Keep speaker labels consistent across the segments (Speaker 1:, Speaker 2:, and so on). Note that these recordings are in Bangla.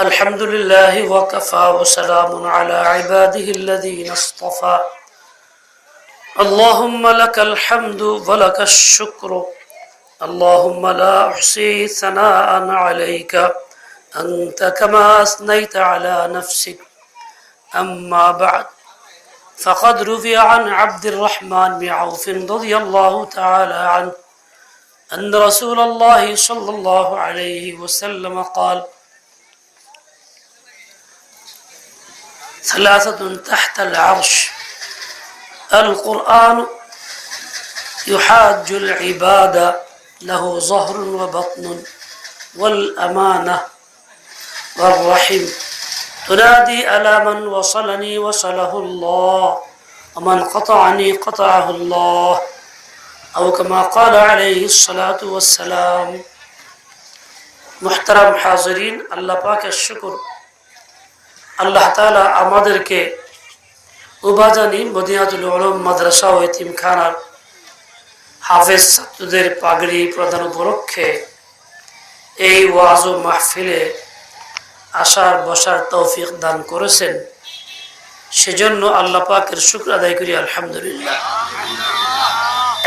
Speaker 1: الحمد لله وكفى وسلام على عباده الذين اصطفى. اللهم لك الحمد ولك الشكر. اللهم لا أحصي ثناء عليك. أنت كما أثنيت على نفسك. أما بعد فقد روي عن عبد الرحمن بن عوف رضي الله تعالى عنه أن رسول الله صلى الله عليه وسلم قال ثلاثة تحت العرش. القرآن يحاج العباد له ظهر وبطن والأمانة والرحم. تنادي على من وصلني وصله الله ومن قطعني قطعه الله. أو كما قال عليه الصلاة والسلام محترم حاضرين الله باك الشكر আল্লাহ তালা আমাদেরকে উবাজানি মদিনাতুল উলুম মাদ্রাসা ও এতিমখানার হাফেজ ছাত্রদের পাগড়ি প্রদান উপলক্ষে এই ওয়াজ ও মাহফিলে আসার, বসার তৌফিক দান করেছেন। সেজন্য আল্লাহ পাকের শুক্র আদায় করি, আলহামদুলিল্লাহ।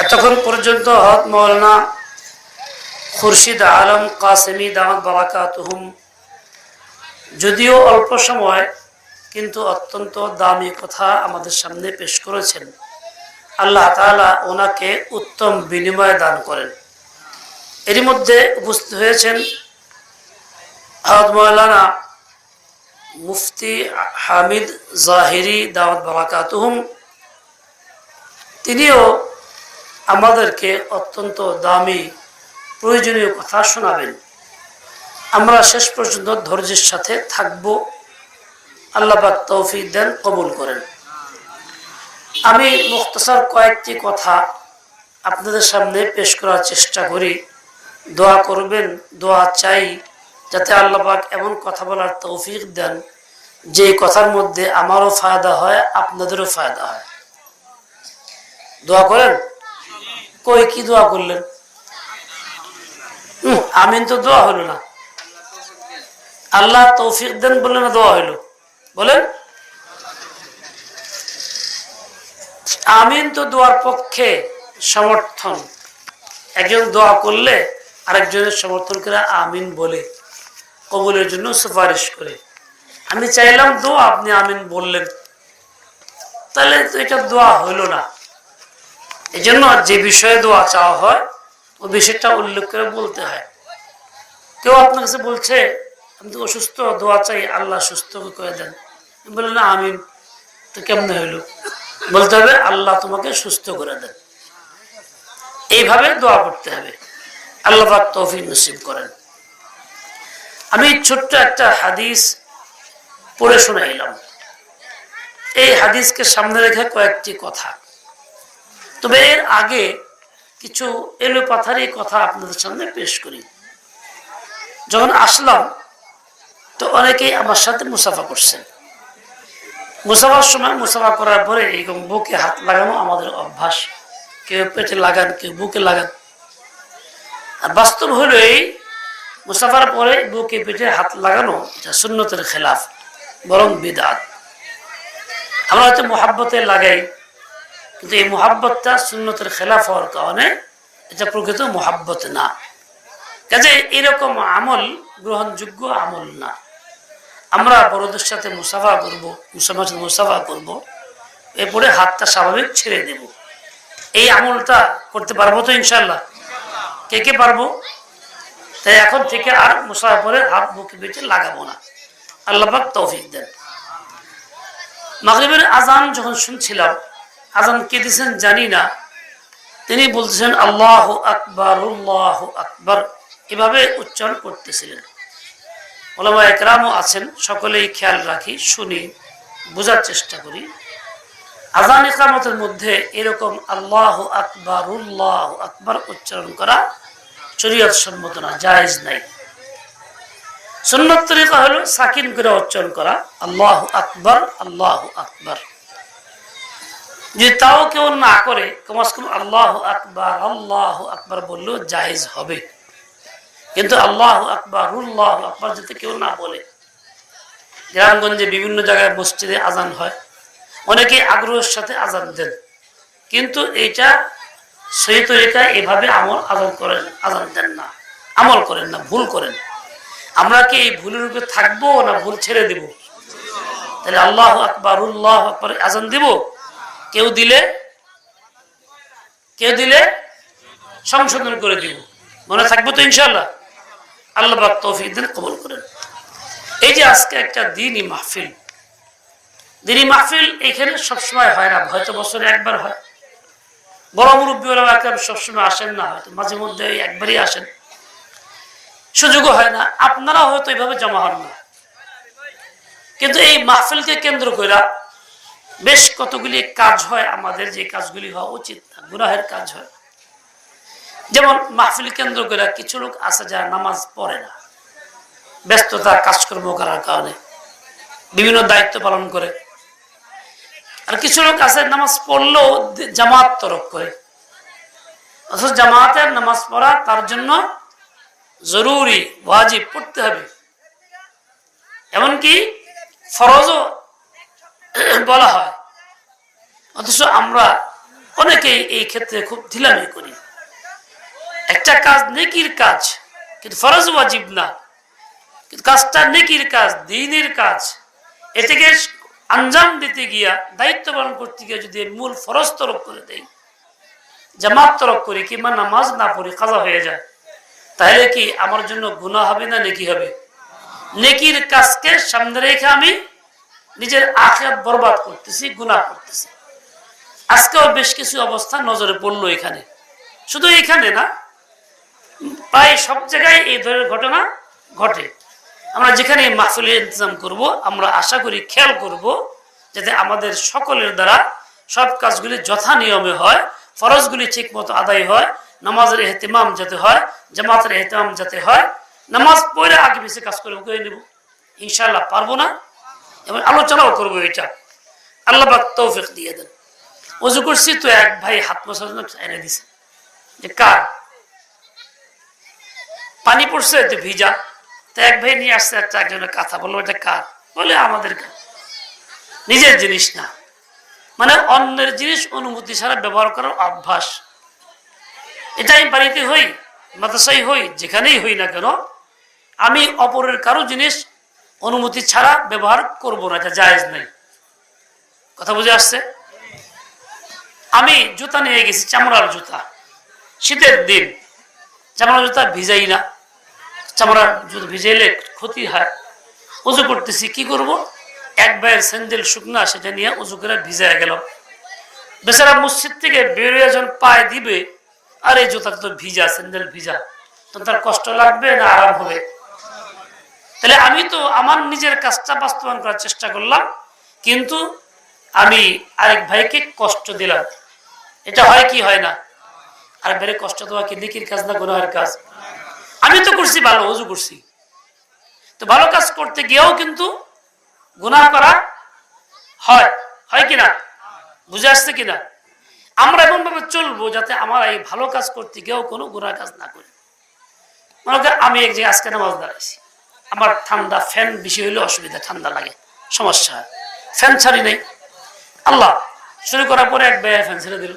Speaker 1: এতক্ষণ পর্যন্ত হক মৌলানা খুরশিদ আলম কাসেমি দামদ বারাকাতুহুম যদিও অল্প সময়, কিন্তু অত্যন্ত দামি কথা আমাদের সামনে পেশ করেছেন। আল্লাহ তালা ওনাকে উত্তম বিনিময় দান করেন। এরই মধ্যে উপস্থিত হয়েছেন আহমদ মৌলানা মুফতি হামিদ জাহিরি দাওয়াত বারাকাতুহুম। তিনিও আমাদেরকে অত্যন্ত দামি, প্রয়োজনীয় কথা শোনাবেন। আমরা শেষ পর্যন্ত ধৈর্যের সাথে থাকব। আল্লাহ তৌফিক দেন, কবুল করেন। আমি মুখতসার কয়েকটি কথা আপনাদের সামনে পেশ করার চেষ্টা করি। দোয়া করবেন, দোয়া চাই, যাতে আল্লাপাক এমন কথা বলার তৌফিক দেন, যে কথার মধ্যে আমারও ফায়দা হয়, আপনাদেরও ফায়দা হয়। দোয়া করেন? কই কি দোয়া করলেন? আমিন তো দোয়া হলো না। আল্লাহ তৌফিক দেন বলে না দোয়া হইল। বলেন? আমিন তো দোয়ার পক্ষে সমর্থন। একজন দোয়া করলে আরেকজনের সমর্থন করে আমিন বলে, কবুলের জন্য সুপারিশ করে। আমি চাইলাম দোয়া, আপনি আমিন বললেন। তাহলে তো এটা দোয়া হইল না। এই জন্য যে বিষয়ে দোয়া চাওয়া হয়, ও বিষয়টা উল্লেখ করে বলতে হয়। কেউ আপনার কাছে বলছে আমি তো অসুস্থ, দোয়া চাই আল্লাহ সুস্থ করে দেন। বলে না, আমিন। তো কেমনে হইল? বলতে হবে, আল্লাহ তোমাকে সুস্থ করে দেন। এইভাবে দোয়া করতে হবে। আল্লাহ তৌফিক নসিব করেন। আমি ছোট্ট একটা হাদিস পড়ে শোনাইলাম। এই হাদিসকে সামনে রেখে কয়েকটি কথা। তবে এর আগে কিছু এলোপাথারি কথা আপনাদের সামনে পেশ করি। যখন আসলাম তো অনেকেই আমার সাথে মুসাফা করছেন। মুসাফার সময় মুসাফা করার পরে এরকম বুকে হাত লাগানো আমাদের অভ্যাস। কেউ পেটে লাগান, কেউ বুকে লাগান। আর বাস্তব হলো এই মুসাফার পরে বুকে পেটে হাত লাগানো এটা সুন্নতের খেলাফ, বরং বিদাত। আমরা হয়তো মোহাব্বতে লাগাই, কিন্তু এই মোহাব্বতটা সুন্নতের খেলাফ হওয়ার কারণে এটা প্রকৃত মোহাব্বত না। কাজে এরকম আমল গ্রহণযোগ্য আমল না। আমরা বড়দের সাথে মুসাফা করব মুসলমান সাথে মুসাফা করব, এরপরে হাতটা স্বাভাবিক ছেড়ে দেব। এই আমলটা করতে পারব তো ইনশাল্লাহ কে কে পারব? তাই এখন থেকে আর মুসাফা পরে হাত বুকে বেঁচে লাগাবো না। আল্লাহবাক তৌফিক দেন। মাগরিবের আজান যখন শুনছিলাম আজান কে দিয়েছেন জানি না। তিনি বলতেছেন, আল্লাহ আকবর আকবর। এভাবে উচ্চারণ করতেছিলেন। ওলামা একরামও আছেন, সকলেই খেয়াল রাখি, শুনি, বোঝার চেষ্টা করি। আজান ইকরামতের মধ্যে এরকম আল্লাহ আকবর উল্লাহ আকবর উচ্চারণ করা শরীয়ত সম্মত না, জায়েজ নাই। সুন্নত তরিকা হলো সাকিন করে উচ্চারণ করা, আল্লাহ আকবর আল্লাহ আকবর। যদি তাও কেউ না করে কমাস কম আল্লাহ আকবর আল্লাহ আকবর বললেও জায়েজ হবে। কিন্তু আল্লাহ আকবর উল্লাহ আকবর যাতে কেউ না বলে। গ্রামগঞ্জে বিভিন্ন জায়গায় মসজিদে আজান হয়। অনেকে আগ্রহের সাথে আজান দেন। কিন্তু এইটা, সেই তরিকা এভাবে আমল, আজান করেন, আজান দেন না। আমল করেন না, ভুল করেন। আমরা কি এই ভুলের উপরে থাকব না ভুল ছেড়ে দিব? তাহলে আল্লাহ আকবর উল্লাহ আকবর আজান দিব? কেউ দিলে? কেউ দিলে? সংশোধন করে দিব। মনে থাকব তো ইনশাল্লাহ আল্লাহ পাক তৌফিক দিন কবল করেন। এই যে আজকে একটা দিনই মাহফিল। দিনই মাহফিল এখানে সবসময় হয় না, হয়তো বছরে একবার হয়। বড় মুরব্বী সবসময় আসেন না, হয়তো মাঝে মধ্যে একবারই আসেন। সুযোগও হয় না আপনারা হয়তো এইভাবে জমা হন না। কিন্তু এই মাহফিলকে কেন্দ্র করে বেশ কতগুলি কাজ হয়, আমাদের যে কাজগুলি হওয়া উচিত না, গুনাহের কাজ হয়। যেমন মাহফিল কেন্দ্র করে কিছু লোক আছে যারা নামাজ পড়ে না, ব্যস্ততা, কাজকর্ম করার কারণে, বিভিন্ন দায়িত্ব পালন করে। আর কিছু লোক আছে নামাজ পড়লেও জামাত তরফ করে। অথচ জামাতের নামাজ পড়া তার জন্য জরুরি, ওয়াজিব পড়তে হবে। এমনকি ফরজও বলা হয়। অথচ আমরা অনেকেই এই ক্ষেত্রে খুব ঢিলামি করি। একটা কাজ নেকির কাজ, কিন্তু ফরজ ওয়াজিব না। কিন্তু কাজটা নেকির কাজ, দিনের কাজ। এটাকে আঞ্জাম দিতে গিয়া, দায়িত্ব পালন করতে গিয়ে যদি মূল ফরজ তরফ করে দেই, জামাত তরফ করি, কিংবা নামাজ না পড়ি কাজা হয়ে যায়, তাহলে কি আমার জন্য গুণা হবে না নেকি হবে? নেকির কাজকে সামনে রেখে আমি নিজের আখের বরবাদ করতেছি গুণা করতেছি। আজকেও বেশ কিছু অবস্থা নজরে পড়ল এখানে। শুধু এখানে না প্রায় সব জায়গায় এই ধরনের ঘটনা ঘটে। আমরা যেখানে মাহফিলের ইন্তজাম করব, আমরা আশা করি, খেয়াল করব যাতে আমাদের সকলের দ্বারা সব কাজগুলি যথা নিয়মে হয়, ফরজগুলি ঠিক মতো আদায় হয়, নামাজের এহতেমাম যাতে হয়, জামাতের এহতেমাম যাতে হয়। নামাজ পড়ে আগে বেশি কাজ করে করে নেব। ইনশাল্লাহ পারব না। এবং আলোচনাও করব এটা। আল্লাহ বাক তৌফিক দিয়ে দেন। অজু করছি তো এক ভাই হাত মশার এনে দিছে। যে কার? পানি পড়ছে তো ভিজা। তো এক ভাই নিয়ে আসছে, একটা একজনের কাঁথা। বলল এটা কার? বলে, আমাদের নিজের জিনিস না। মানে অন্যের জিনিস অনুমতি ছাড়া ব্যবহার করার অভ্যাস। এটাই বাড়িতে হই মাদ্রাসাই হই, যেখানেই হই না কেন, আমি অপরের কারও জিনিস অনুমতি ছাড়া ব্যবহার করব না, এটা জায়েজ নেই। কথা বুঝে আসছে? আমি জুতা নিয়ে গেছি, চামড়ার জুতা। শীতের দিন, চামড়ার জুতা ভিজাই না। চামড়ার যদি ভিজাইলে ক্ষতি হয়, উজু করতেছি, কি করব? এক ভাইয়ের স্যান্ডেল শুকনা, সেটা নিয়ে উজু করে ভিজায় গেল বেচারা মসজিদ থেকে বেরোয় যখন পায়ে দিবে, আর এই জুতা তো ভিজা, স্যান্ডেল ভিজা। তো তার কষ্ট লাগবে না আরাম হবে? তাহলে আমি তো আমার নিজের কাজটা বাস্তবায়ন করার চেষ্টা করলাম, কিন্তু আমি আরেক ভাইকে কষ্ট দিলাম। এটা হয় কি হয় না? আরেক ভাইয়ের কষ্ট দেওয়া কি নিকির কাজ না গুনাহের কাজ? আমি তো করছি ভালো, অজু করছি। তো ভালো কাজ করতে গিয়েও কিন্তু গুনাহ করা হয়। হয় কিনা? বুঝে আসছে কিনা? আমরা এমন ভাবে চলবো যাতে আমার এই ভালো কাজ করতে গিয়েও কোনো গুনাহ কাজ না করি। মনে করেন আমি এক জায়গায় আজকে নামাজ দাঁড়াইছি। আমার ঠান্ডা ফ্যান বেশি হইলে অসুবিধা, ঠান্ডা লাগে। সমস্যা ফ্যান ছাড়ি নেই। আল্লাহ, শুরু করার পরে এক ব্যয় ফ্যান ছেড়ে দিল।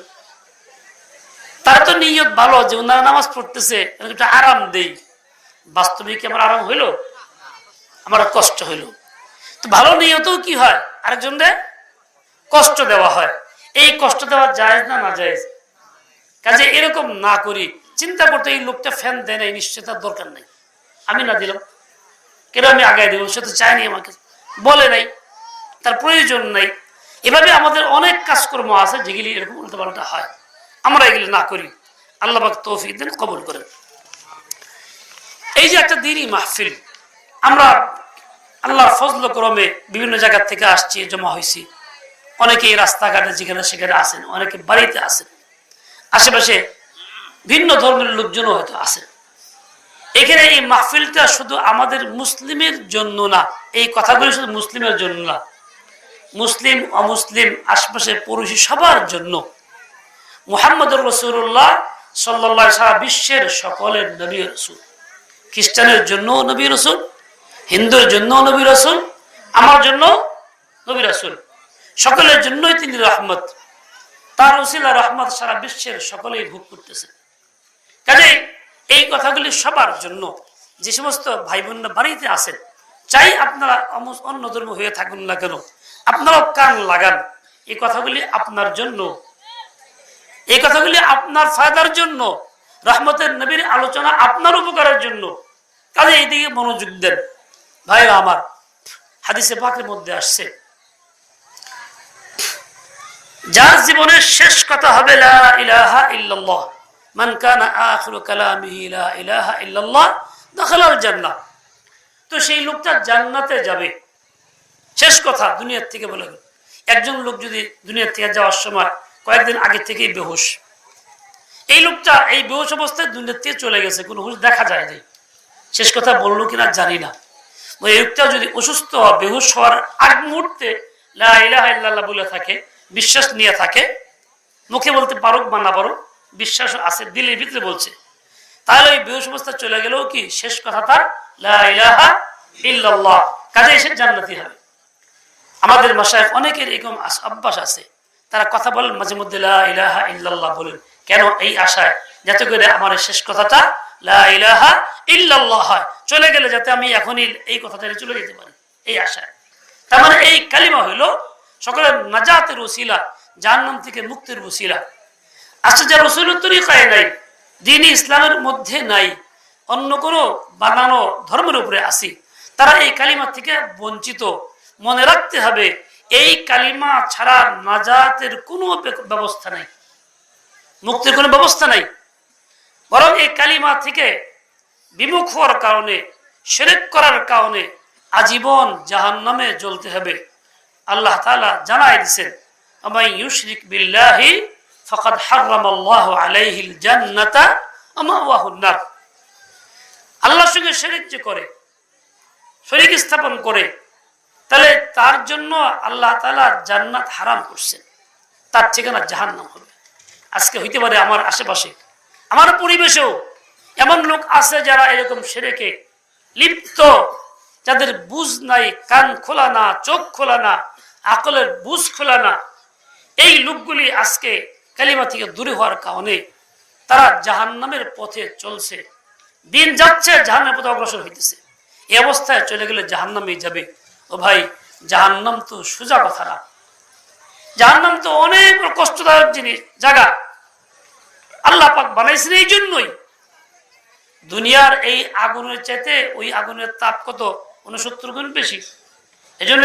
Speaker 1: তার তো নিয়ত ভালো যে ওনারা নামাজ পড়তেছে আরাম দেই। বাস্তবে কি আমার আরাম হইল? আমার কষ্ট হইল। তো ভালো নিয়তেও কি হয়? আরেকজনদের কষ্ট দেওয়া হয়। এই কষ্ট দেওয়া যায় না না যায় কাজে এরকম না করি। চিন্তা করতে এই লোকটা ফ্যান দেয় নাই নিশ্চয় তার দরকার নাই। আমি না দিলাম। কেন আমি আগায় দেবো? সে তো চায়নি আমাকে। বলে নাই। তার প্রয়োজন নাই। এভাবে আমাদের অনেক কাজকর্ম আছে, যেগুলি এরকম উল্টো পাল্টা হয়। আমরা এগুলি না করি। আল্লাহ তৌফিক দিন, কবল করেন। এই যে একটা দিনই মাহফিল। আমরা আল্লাহর ফজল ক্রমে বিভিন্ন জায়গা থেকে আসছি, জমা হয়েছি অনেকেই রাস্তাঘাটে যেখানে সেখানে আসেন অনেকে বাড়িতে আসেন আশেপাশে ভিন্ন ধর্মের লোকজনও হয়তো আসেন এখানে এই মাহফিলটা শুধু আমাদের মুসলিমের জন্য না, এই কথাগুলি শুধু মুসলিমের জন্য না, মুসলিম, অমুসলিম, আশপাশের পুরুষ সবার জন্য মুহাম্মদুর রসুল্লাহ সাল্লা সারা বিশ্বের সকলের নবী রসুল। খ্রিস্টানের জন্য নবী রসুল, হিন্দুর জন্য নবী রসুল, আমার জন্য নবী রাসুল। সকলের জন্যই তিনি রহমত। তার উসিলা রহমত সারা বিশ্বের সকলেই ভোগ করতেছে। কাজে এই কথাগুলি সবার জন্য। যে সমস্ত ভাই বোনরা বাড়িতে আছেন, চাই আপনারা অন্য ধর্ম হয়ে থাকুন না কেন? আপনারাও কান লাগান। এই কথাগুলি আপনার জন্য এই কথাগুলি আপনার ফায়দার জন্য, রহমতের নবীর আলোচনা আপনার উপকারের জন্য। কাজে এইদিকে মনোযোগ দেন। ভাইরা আমার, হাদিসে পাকের মধ্যে আসছে। যার জীবনের শেষ কথা হবে তো সেই লোকটা জান্নাতে যাবে। শেষ কথা, দুনিয়ার থেকে বলে একজন লোক যদি দুনিয়ার থেকে যাওয়ার সময় কয়েকদিন আগে থেকেই বেহুশ। এই লোকটা এই বেহুশ অবস্থায় থেকে চলে গেছে, কোনো হুশ দেখা যায় নাই। শেষ কথা বলল কিনা জানি না। ওই লোকটা যদি অসুস্থ, বেহুশ হওয়ার আগ মুহূর্তে লা ইলাহা ইল্লাল্লাহ বলে থাকে, বিশ্বাস নিয়ে থাকে, মুখে বলতে পারুক বা না পারুক, বিশ্বাস আছে, দিলের ভিতরে বলছে। তাহলে ওই বেহুশ অবস্থা চলে গেলেও কি শেষ কথা তার? কাজে এসে জান্নাতি হবে। আমাদের ভাষায় অনেকের এরকম অভ্যাস আছে। তারা কথা বলেন, মাঝে মধ্যে বলেন। কেন এই আশায়? যাতে করে আমার শেষ কথাটা হয়। চলে গেলে যাতে আমি এখনই এই কথাটা চলে যেতে পারি, এই আশায়। তার মানে এই কালিমা হইল সকলের নাজাতের ওসিলা, জাহান্নাম থেকে মুক্তির ওসিলা। আচ্ছা যা রসুলের তরিকায় নাই, দিন ইসলামের মধ্যে নাই, অন্য কোনো বানানো ধর্মের উপরে আসি, তারা এই কালিমা থেকে বঞ্চিত। মনে রাখতে হবে এই কালিমা ছাড়া নাজাতের কোনো ব্যবস্থা নাই। মুক্তির কোনো ব্যবস্থা নাই। বরং এই কালিমা থেকে বিমুখ হওয়ার কারণে, সেরেক করার কারণে আজীবন জাহান নামে জ্বলতে হবে। আল্লাহ তালা জানাই দিছেন আমাই ইউশরিক বিল্লাহি ফকাদ হারাম আল্লাহ আলাইহিল জান্নাতা আমাওয়াহুন নার। আল্লাহর সঙ্গে শরিক যে করে শরিক স্থাপন করে তাহলে তার জন্য আল্লাহ তালা জান্নাত হারাম করছেন। তার ঠিকানা জাহান্নাম হবে। আজকে হইতে পারে আমার আশেপাশে, আমার পরিবেশেও এমন লোক আছে যারা এরকম সেরেকে লিপ্ত, যাদের বুঝ নাই, কান খোলা না, চোখ খোলা না, আকলের বুঝ খোলা না। এই লোকগুলি আজকে কালিমা থেকে দূরে হওয়ার কারণে তারা জাহান্নামের পথে চলছে। দিন যাচ্ছে, জাহান্নামের পথে অগ্রসর হইতেছে। এই অবস্থায় চলে গেলে জাহান্নামেই যাবে। ও ভাই, জাহান্নাম তো সোজা কথা না। জাহান্নাম তো অনেক কষ্টদায়ক জিনিস জায়গা আল্লাহ পাক বানাইছেন এই জন্যই। দুনিয়ার এই আগুনের চাইতে ওই আগুনের তাপ কত? উনসত্তর গুণ বেশি। এই জন্য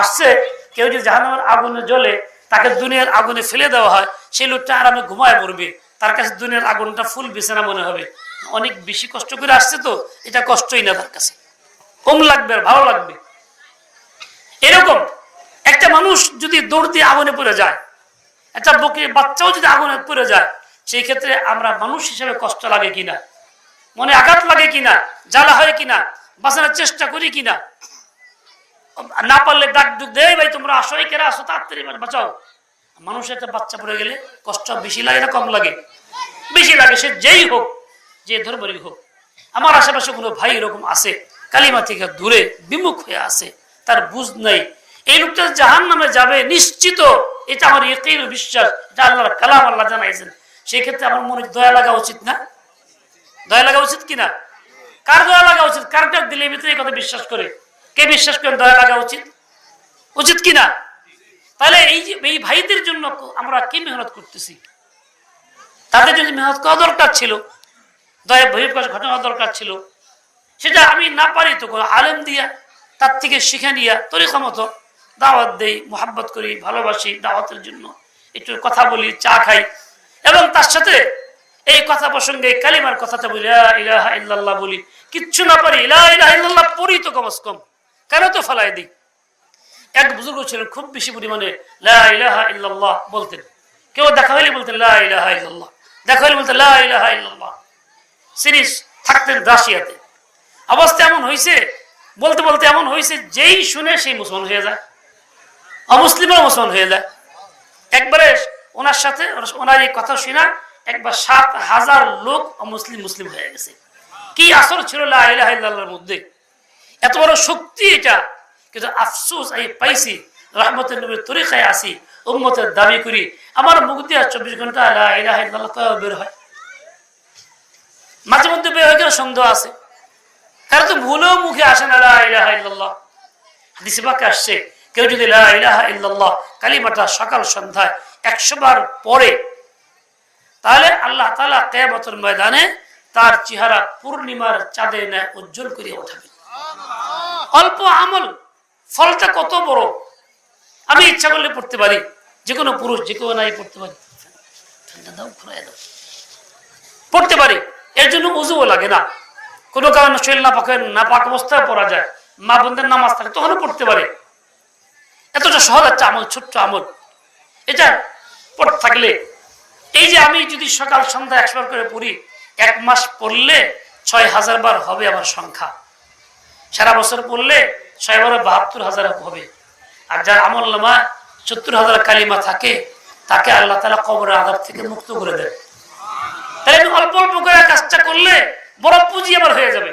Speaker 1: আসছে, কেউ যদি জাহান্নামের আগুনে জ্বলে, তাকে দুনিয়ার আগুনে ফেলে দেওয়া হয়, সেই লোকটা আরামে ঘুমায় পড়বে। তার কাছে দুনিয়ার আগুনটা ফুল বিছানা মনে হবে। অনেক বেশি কষ্ট করে আসছে তো, এটা কষ্টই না তার কাছে। কম লাগবে আর ভালো লাগবে। এরকম। একটা মানুষ যদি দৌড় দিয়ে আগুনে পড়ে যায়, একটা বকে বাচ্চাও যদি আগুনে পড়ে যায়, সেই ক্ষেত্রে আমরা মানুষ হিসেবে কষ্ট লাগে কিনা? মনে আঘাত লাগে কিনা? জ্বালা হয় কিনা? বাঁচানোর চেষ্টা করি কিনা? না পারলে ডাক ডুক দেয় ভাই, তোমরা আসো কেরা আসো, তাড়াতাড়ি বাঁচাও। মানুষের একটা বাচ্চা পড়ে গেলে কষ্ট বেশি লাগে না কম লাগে? বেশি লাগে, সে যেই হোক, যে ধর্মেরই হোক। আমার আশেপাশে কোনো ভাই এরকম আছে, কালিমা থেকে দূরে, বিমুখ হয়ে আছে। তার বুঝ নাই। এই লোকটা জাহান নামে যাবে, নিশ্চিত। এটা আমার একই বিশ্বাস এটা আল্লাহর কালাম আল্লাহ জানাইছেন। সেই ক্ষেত্রে আমার মনে দয়া লাগা উচিত না? দয়া লাগা উচিত কিনা? কার দয়া লাগা উচিত? কার ডাক দিলে ভিতরে এই কথা বিশ্বাস করে। কে বিশ্বাস করেন দয়া লাগা উচিত? উচিত কিনা? তাহলে এই যে, এই ভাইদের জন্য আমরা কি মেহনত করতেছি? তাদের যদি মেহনত করা দরকার ছিল। দয়া বহির্প্রকাশ ঘটনা দরকার ছিল। সেটা আমি না পারি তো আলেম দিয়া তার থেকে শিখে নিয়া তরিকা মতো দাওয়াত দেই, মোহাব্বত করি, ভালোবাসি দাওয়াতের জন্য। একটু কথা বলি, চা খাই। এবং তার সাথে এই কথা প্রসঙ্গে কালিমার কথাটা বলি ইল্লাল্লাহ বলি। কিচ্ছু না পারি ইল্লাল্লাহ পড়ি তো কমস কম। কেন তো ফেলাই দিই? এক বুজুর্গ ছিলেন খুব বেশি পরিমাণে লা বলতেন। কেউ দেখা হইলে বলতেন, লা দেখা হইলে বলতেন, লা সিরিজ থাকতেন রাশিয়াতে। অবস্থা এমন হয়েছে বলতে বলতে এমন হয়েছে, যেই শুনে সেই মুসলমান হয়ে যায়। অমুসলিমও মুসলমান হয়ে যায়। একবারে ওনার সাথে, ওনার এই কথা শুনে একবার সাত হাজার লোক অমুসলিম, মুসলিম হয়ে গেছে। কি আসর ছিল লা ইলাহা ইল্লাল্লাহর মধ্যে? এত বড় শক্তি এটা। কিন্তু আফসুস আমি পাইছি, রহমতের নবীর তরিকায় আসি উম্মতের দাবি করি। আমার মুখ দিয়ে চব্বিশ ঘণ্টা বের হয়। মাঝে মধ্যে বের হয়ে গেলে সন্দেহ আছে। কারণ তো ভুলেও মুখে আসে না হাদিসে আসছে, কেউ যদি ইল্লাল্লাহ কালিমাটা সকাল সন্ধ্যায় একশো বার পরে তাহলে আল্লাহ তালা কেয়ামতের ময়দানে তার চেহারা পূর্ণিমার চাঁদে নেয় উজ্জ্বল করিয়া ওঠাবে অল্প আমল, ফলটা কত বড়? আমি ইচ্ছা করলে পড়তে পারি যে কোনো পুরুষ যে কেউ নাই পড়তে পারি। ঠান্ডা দাও। পড়তে পারি, এর জন্য উজুও লাগে না। কোনো কারণে শরীর না পাকে না পাক অবস্থায় পড়া যায়। মা বোনদের নামাজ থাকে তখনও পড়তে পারে। এতটা সহজ একটা আমল, ছোট্ট আমল। এটা পড়তে থাকলে, এই যে আমি যদি সকাল সন্ধ্যা একশো করে পড়ি, এক মাস পড়লে ছয় হাজার বার হবে আমার সংখ্যা। সারা বছর পড়লে ছয় বারো বাহাত্তর হাজার হবে। আর যার আমল নামা সত্তর হাজার কালিমা থাকে, তাকে আল্লাহ তালা কবরের আধার থেকে মুক্ত করে দেয় তাই অল্প অল্প করে কাজটা করলে বড় পুঁজি আমার হয়ে যাবে।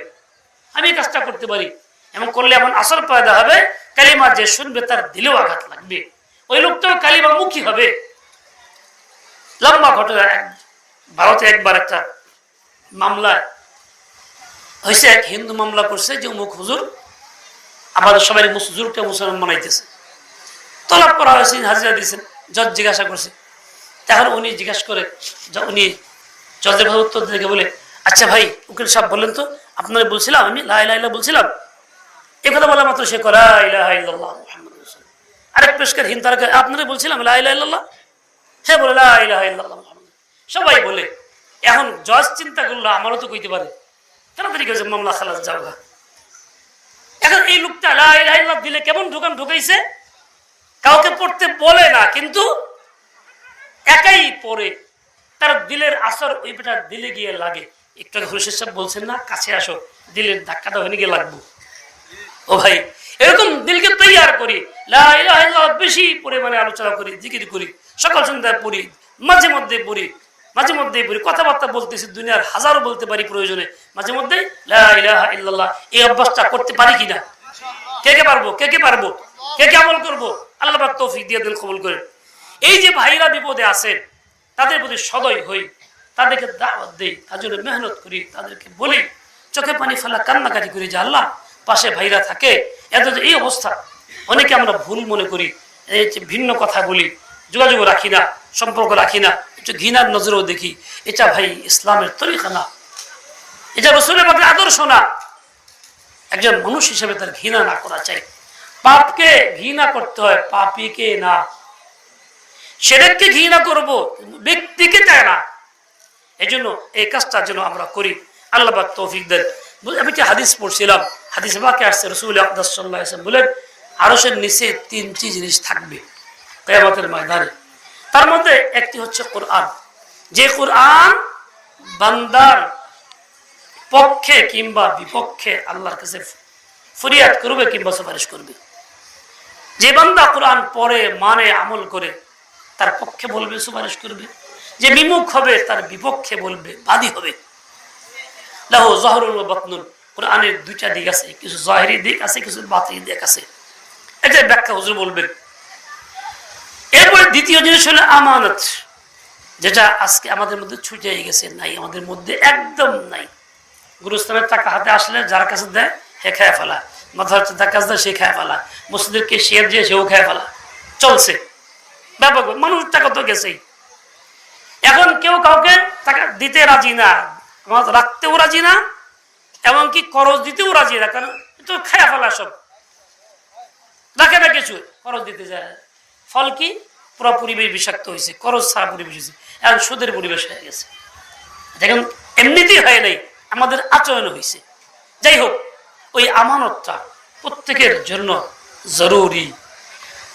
Speaker 1: আমি এই কাজটা করতে পারি। এমন করলে এমন আসর পয়দা হবে, কালিমা যে শুনবে তার দিলেও আঘাত লাগবে। ওই লোকটাও কালিমা মুখী হবে। লম্বা ঘটনা ভারতে একবার একটা মামলায় হয়েছে, এক হিন্দু মামলা করছে, যে মুখ হুজুর আমাদের সবাই হুজুরকে মুসলমান বানাইতেছে। তলব করা হয়েছে, হাজিরা দিয়েছেন, জজ জিজ্ঞাসা করছে। তখন উনি জিজ্ঞাসা করে, উনি জজের ভাবে উত্তর থেকে বলে আচ্ছা ভাই, উকিল সাহেব বললেন তো, আপনারা বলছিলাম, আমি লাইলা বলছিলাম। এ কথা বলা মাত্র সে করা আরেক পেশকার হিন তারা আপনারা বলছিলাম, লা ইলাহা ইল্লাল্লাহ? সে বলে, লা ইলাহা সবাই বলে, এখন জজ চিন্তা করল, আমারও তো কইতে পারে। তাড়াতাড়ি গেছে মামলা খালাস যাও এখন এই লোকটা লা ইলাহা দিলে কেমন ঢুকান ঢুকাইছে? কাউকে পড়তে বলে না, কিন্তু একাই পড়ে। তার দিলের আসর ওই বেটার দিলে গিয়ে লাগে। একটু আগে সাহেব বলছেন না, কাছে আসো। দিলের ধাক্কাটা হয়ে গিয়ে লাগবো। ও ভাই, এরকম দিলকে তৈয়ার করি বেশি পরিমাণে আলোচনা করি, জিকির করি, সকাল সন্ধ্যায় পড়ি, মাঝে মধ্যে পড়ি, মাঝে মধ্যে পড়ি, কথাবার্তা বলতেছি, দুনিয়ার হাজারো বলতে পারি প্রয়োজনে, মাঝে মধ্যে এই অভ্যাসটা করতে পারি কিনা? কে কে পারব? কে কে পারব? কে কে আমল করব? আল্লাহ তৌফিক দিয়ে দিন, কবুল করে এই যে ভাইরা বিপদে আছেন, তাদের প্রতি সদয় হই। তাদেরকে দাওয়াত দেই জন্য মেহনত করি, তাদেরকে বলি, চোখে পানি ফেলা কান্নাকাটি করি যে আল্লাহ, পাশে ভাইরা থাকে। এত এই অবস্থা। অনেকে আমরা ভুল মনে করি, এই ভিন্ন কথা বলি যোগাযোগ রাখি না, সম্পর্ক রাখি না, একটু ঘৃণার নজরেও দেখি, এটা ভাই ইসলামের তরিকা না এটা রসুলের মধ্যে আদর্শ না। একজন মানুষ হিসেবে তার ঘৃণা না করা চাই। পাপকে ঘৃণা করতে হয়, পাপিকে না। সেটাকে ঘৃণা করব ব্যক্তিকে চায় না। এই জন্য এই কাজটা যেন আমরা করি। আল্লাহ তৌফিক দেন। আমি কি হাদিস পড়ছিলাম। হাদিস বাকে আসছে, রসুল আকদাসাল্লাহ বলেন আরসের নিচে তিনটি জিনিস থাকবে কেয়ামতের ময়দানে। তার মধ্যে একটি হচ্ছে কোরআন। যে কোরআন বান্দার পক্ষে কিংবা বিপক্ষে আল্লাহর কাছে ফরিয়াদ করবে কিংবা সুপারিশ করবে। যে বান্দা কোরআন পড়ে মানে আমল করে, তার পক্ষে বলবে, সুপারিশ করবে। যে বিমুখ হবে, তার বিপক্ষে বলবে, বাদী হবে। লাহ জহরুল বতনুল। কোরআনের দুইটা দিক আছে, কিছু জহেরি দিক আছে, কিছু বাতিল দিক আছে। এটা ব্যাখ্যা হুজুর বলবেন। এরপরে দ্বিতীয় জিনিস হলো আমানত, যেটা আজকে আমাদের মধ্যে ছুটে গেছে, নাই, আমাদের মধ্যে একদম নাই। গুরুস্থানের টাকা হাতে আসলে যার কাছে দেয় হে খায় ফেলা। মাথার যার কাছে দেয় সে খায় ফেলা। মসজিদেরকে শেয়ার দিয়ে সেও খায় ফেলা। চলছে। ব্যাপক, মানুষ টাকা তো গেছেই। এখন কেউ কাউকে টাকা দিতে রাজি না। রাখতেও রাজি না, এমনকি খরচ দিতেও রাজি না, কারণ তো খায়া ফেলা সব। রাখে না কিছু, খরচ দিতে যায় ফল কি? পুরো পরিবেশ বিষাক্ত হয়েছে, খরচ ছাড়া পরিবেশ হয়েছে। এখন সুদের পরিবেশ হয়ে গেছে। দেখুন, এমনিতেই হয় নাই, আমাদের আচরণ হয়েছে। যাই হোক, ওই আমানতটা প্রত্যেকের জন্য জরুরি।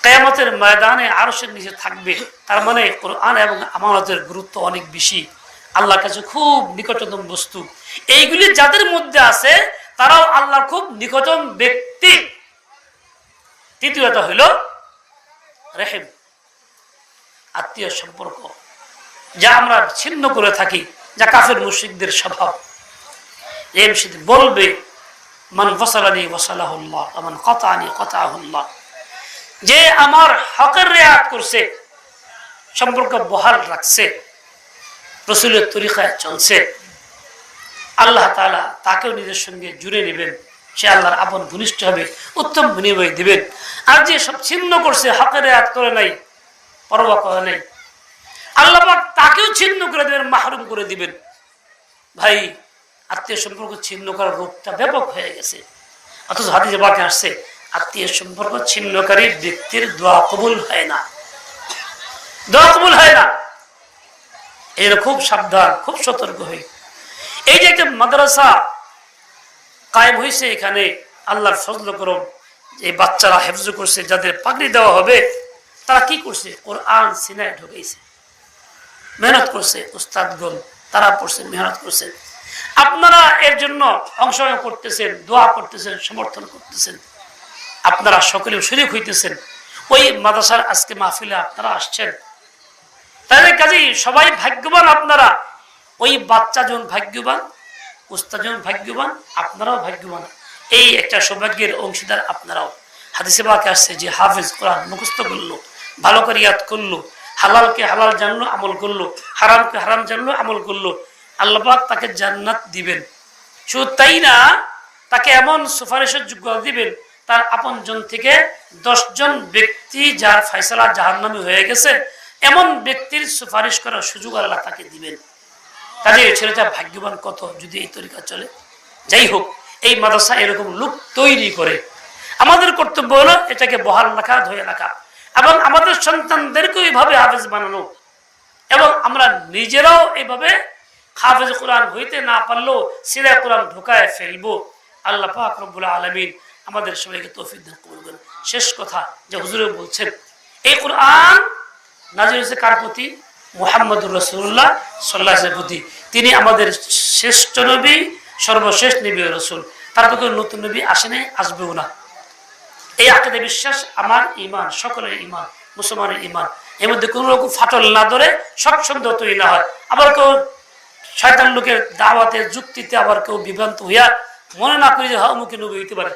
Speaker 1: কেয়ামতের ময়দানে আরশের নিচে থাকবে। তার মানে কোরআন এবং আমানতের গুরুত্ব অনেক বেশি। আল্লাহর কাছে খুব নিকটতম বস্তু। এইগুলি যাদের মধ্যে আছে, তারাও আল্লাহর খুব নিকটতম ব্যক্তি। তৃতীয়টা হইল রেহেম, আত্মীয় সম্পর্ক, যা আমরা ছিন্ন করে থাকি, যা কাফের মুশিকদের স্বভাব। সেদিন বলবে, মান ফসালানি ওয়াসালাহুল্লাহ মান কতানি কতাহুল্লাহ যে আমার হকের রেয়াত করছে, সম্পর্ক বহাল রাখছে, রসুলের তরিকায় চলছে। আল্লাহ তাআলা তাকেও নিজের সঙ্গে জুড়ে নেবেন, সে আল্লাহর আপন ঘনিষ্ঠ হবে, উত্তম বিনিময় দিবেন। আর যে সব ছিন্ন করছে, হকের রেয়াত করে নাই পরবা করে নাই, আল্লাহ তাকেও ছিন্ন করে দেবেন, মাহরুম করে দিবেন। ভাই, আত্মীয় সম্পর্ক ছিন্ন করার রোগটা ব্যাপক হয়ে গেছে। অথচ হাদিসে বাকে আসছে আত্মীয় সম্পর্ক ছিন্নকারী ব্যক্তির দোয়া কবুল হয় না। দোয়া কবুল হয় না। এর খুব সাবধান, খুব সতর্ক হই। এই যে একটা মাদ্রাসা কায়েম হয়েছে এখানে, আল্লাহর ফজল করম, যে বাচ্চারা হেফজ করছে, যাদের পাগড়ি দেওয়া হবে, তারা কি করছে? ওর আন সিনায় ঢুকেছে মেহনত করছে উস্তাদগণ, তারা পড়ছে, মেহনত করছে। আপনারা এর জন্য অংশগ্রহণ করতেছেন, দোয়া করতেছেন, সমর্থন করতেছেন। আপনারা সকলে শরীর হইতেছেন। ওই মাদ্রাসার আজকে মাহফিলে আপনারা আসছেন। তাদের কাজেই সবাই ভাগ্যবান আপনারা। ওই বাচ্চা যখন ভাগ্যবান উস্তাদ যখন ভাগ্যবান, আপনারাও ভাগ্যবান। এই একটা সৌভাগ্যের অংশীদার আপনারাও। হাদিসে বাকে আসছে যে হাফিজ কোরআন মুখস্থ করল, ভালো করে ইয়াদ করল, হালালকে হালাল জানলো, আমল করল, হারামকে হারাম জানলো, আমল করল। আল্লাপাক তাকে জান্নাত দিবেন। শুধু তাই না, তাকে এমন সুপারিশের যোগ্যতা দিবেন তার আপন জন থেকে দশজন ব্যক্তি যার ফয়সালা জাহান্নামী হয়ে গেছে, এমন ব্যক্তির সুপারিশ করার সুযোগ আল্লাহ তাকে দিবেন। কাজে ছেলেটা ভাগ্যবান কত, যদি এই তরিকা চলে? যাই হোক, এই মাদ্রাসা এরকম লোক তৈরি করে। আমাদের কর্তব্য হলো এটাকে বহাল রাখা ধরে রাখা। এবং আমাদের সন্তানদেরকে এইভাবে হাফেজ বানানো। এবং আমরা নিজেরাও এইভাবে হাফেজ কোরআন হইতে না পারলেও সিরা কোরআন ঢোকায় ফেলব। আল্লাহ পাক আলমিন আমাদের সবাইকে তৌফিক দান করবেন শেষ কথা যে হুজুরে বলছেন এই কোরআন নাজির হয়েছে কার প্রতি? মোহাম্মদুর রসুল্লাহ সাল্লাহ প্রতি। তিনি আমাদের শ্রেষ্ঠ নবী, সর্বশেষ নবী রসুল। তার তো নতুন নবী আসেনি আসবেও না। এই আকাদে বিশ্বাস আমার ইমান সকলের ইমান মুসলমানের ইমান এর মধ্যে কোনো রকম ফাটল না ধরে সব সন্দেহ তৈরি না হয়। আবার কেউ শয়তান লোকের দাওয়াতে যুক্তিতে আবার কেউ বিভ্রান্ত হইয়া মনে না করি যে হ্যাঁ মুখে নবী হইতে পারে।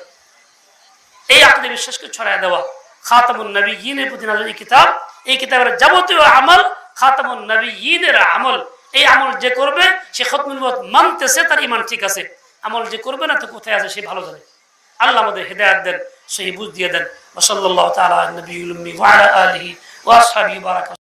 Speaker 1: এই আকদে বিশ্বাসকে ছড়াই দেওয়া। খাতামুন নবী ইনের প্রতি এই কিতাব। এই কিতাবের যাবতীয় আমল খাতামুন নবী ইনের আমল। এই আমল যে করবে, সে খতমুল মত মানতেছে, তার ইমান ঠিক আছে। আমল যে করবে না, তো কোথায় আছে, সে ভালো জানে। আল্লাহ আমাদের হেদায়াত দেন সেই বুঝ দিয়ে দেন। ওসল্লাহ তালা নবী আলহি ওয়াসাবি বারাক